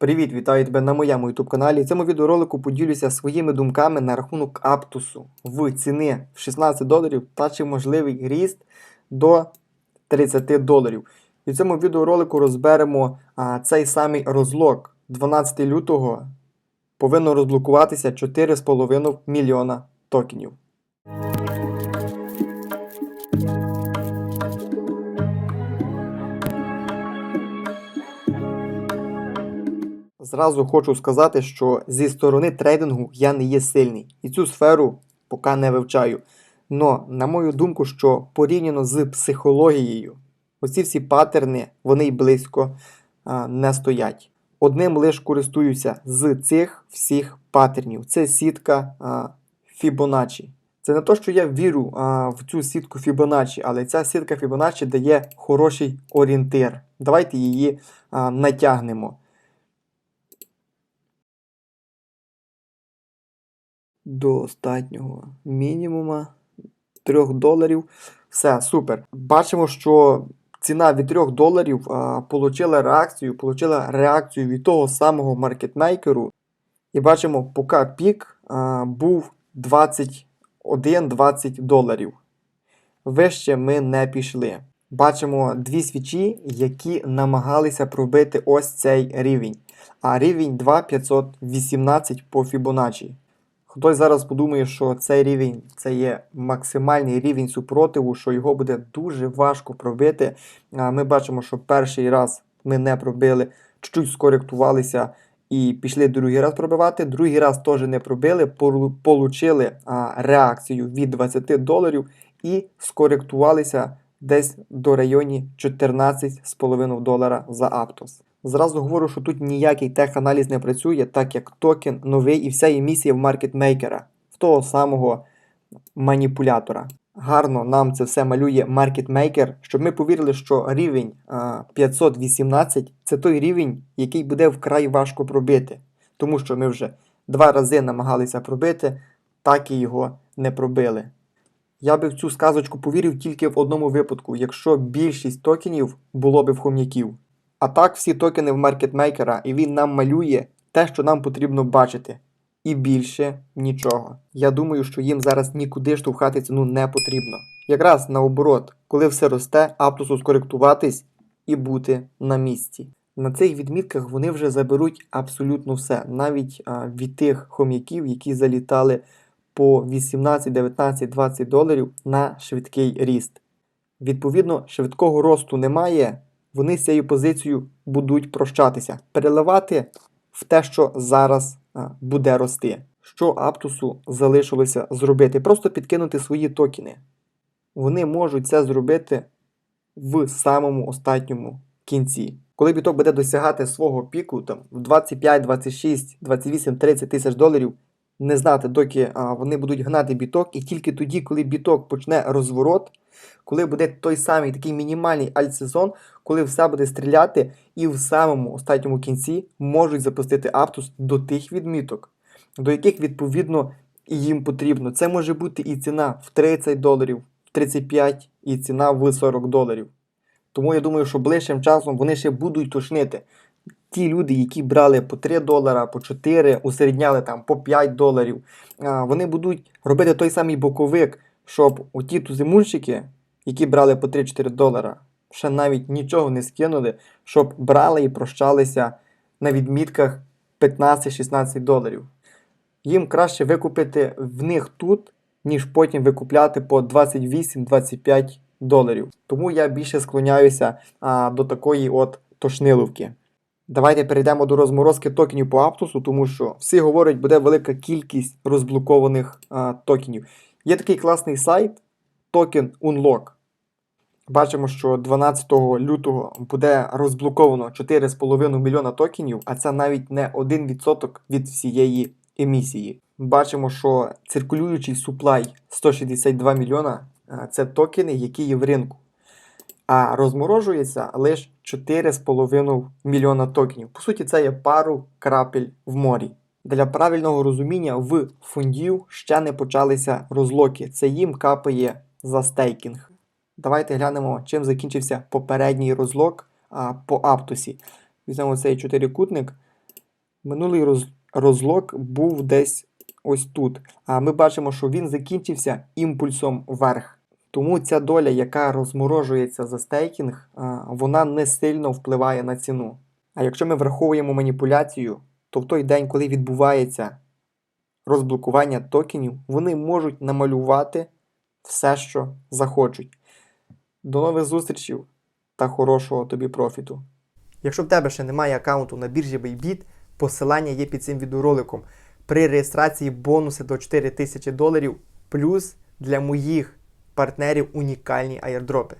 Привіт, вітаю тебе на моєму YouTube каналі. В цьому відеоролику поділюся своїми думками на рахунок Аптусу в ціни в 16 доларів та чи можливий ріст до 30 доларів. І в цьому відеоролику розберемо а, цей самий розлог 12 лютого повинно розблокуватися 4,5 мільйона токенів. Зразу хочу сказати, що зі сторони трейдингу я не є сильний і цю сферу поки не вивчаю. Но, на мою думку, що порівняно з психологією, оці всі паттерни, вони й близько а, не стоять. Одним лиш користуюся з цих всіх паттернів. Це сітка а, Fibonacci. Це не то, що я вірю а, в цю сітку Fibonacci, але ця сітка Fibonacci дає хороший орієнтир. Давайте її а, натягнемо. До останнього мінімума 3 доларів. Все, супер. Бачимо, що ціна від 3 доларів а, получила реакцію, получила реакцію від того самого маркетмейкеру. І бачимо, поки пік а, був 21-20 доларів. Вище ми не пішли. Бачимо дві свічі, які намагалися пробити ось цей рівень. А рівень 2,518 по Fibonacci. Хтось зараз подумає, що цей рівень це є максимальний рівень супротиву, що його буде дуже важко пробити. Ми бачимо, що перший раз ми не пробили, чуть-чуть скоректувалися і пішли другий раз пробивати. Другий раз теж не пробили, получили реакцію від 20 доларів і скоректувалися десь до районі 14,5 долара за Аптос. Зразу говорю, що тут ніякий теханаліз не працює, так як токен новий і вся емісія в маркетмейкера, в того самого маніпулятора. Гарно нам це все малює маркетмейкер, щоб ми повірили, що рівень 518 це той рівень, який буде вкрай важко пробити. Тому що ми вже два рази намагалися пробити, так і його не пробили. Я би в цю сказочку повірив тільки в одному випадку, якщо більшість токенів було би в хом'яків. А так всі токени в маркетмейкера, і він нам малює те, що нам потрібно бачити. І більше нічого. Я думаю, що їм зараз нікуди штовхати ціну не потрібно. Якраз наоборот, коли все росте, Аптусу скоректуватись і бути на місці. На цих відмітках вони вже заберуть абсолютно все, навіть а, від тих хом'яків, які залітали по 18, 19, 20 доларів на швидкий ріст. Відповідно, швидкого росту немає вони з цією позицією будуть прощатися, переливати в те, що зараз буде рости. Що Аптусу залишилося зробити? Просто підкинути свої токени. Вони можуть це зробити в самому останньому кінці. Коли біток буде досягати свого піку там, в 25, 26, 28, 30 тисяч доларів, не знати, доки а, вони будуть гнати біток, і тільки тоді, коли біток почне розворот, коли буде той самий такий мінімальний альтсезон, коли все буде стріляти, і в самому останньому кінці можуть запустити Аптус до тих відміток, до яких відповідно їм потрібно. Це може бути і ціна в 30 доларів, в 35 і ціна в 40 доларів. Тому я думаю, що ближчим часом вони ще будуть тошнити. Ті люди, які брали по 3 долара, по 4, усередняли там по 5 доларів, вони будуть робити той самий боковик, щоб оті тузимунщики, які брали по 3-4 долара, ще навіть нічого не скинули, щоб брали і прощалися на відмітках 15-16 доларів. Їм краще викупити в них тут, ніж потім викупляти по 28-25 доларів. Тому я більше склоняюся а, до такої от тошниловки. Давайте перейдемо до розморозки токенів по Аптусу, тому що всі говорять, буде велика кількість розблокованих а, токенів. Є такий класний сайт токен Unlock. Бачимо, що 12 лютого буде розблоковано 4,5 мільйона токенів, а це навіть не 1% від всієї емісії. Бачимо, що циркулюючий суплай 162 мільйона це токени, які є в ринку. А розморожується лише 4,5 мільйона токенів. По суті, це є пару крапель в морі. Для правильного розуміння в фондів ще не почалися розлоки. Це їм капає за стейкінг. Давайте глянемо, чим закінчився попередній розлок а, по Аптосі. Візьмемо цей чотирикутник. Минулий роз... розлог був десь ось тут. А ми бачимо, що він закінчився імпульсом вверх. Тому ця доля, яка розморожується за стейкінг, вона не сильно впливає на ціну. А якщо ми враховуємо маніпуляцію, то в той день, коли відбувається розблокування токенів, вони можуть намалювати все, що захочуть. До нових зустрічей та хорошого тобі профіту. Якщо в тебе ще немає аккаунту на біржі Bybit, посилання є під цим відеороликом. При реєстрації бонуси до 4000 доларів, плюс для моїх партнерів унікальні аірдропи.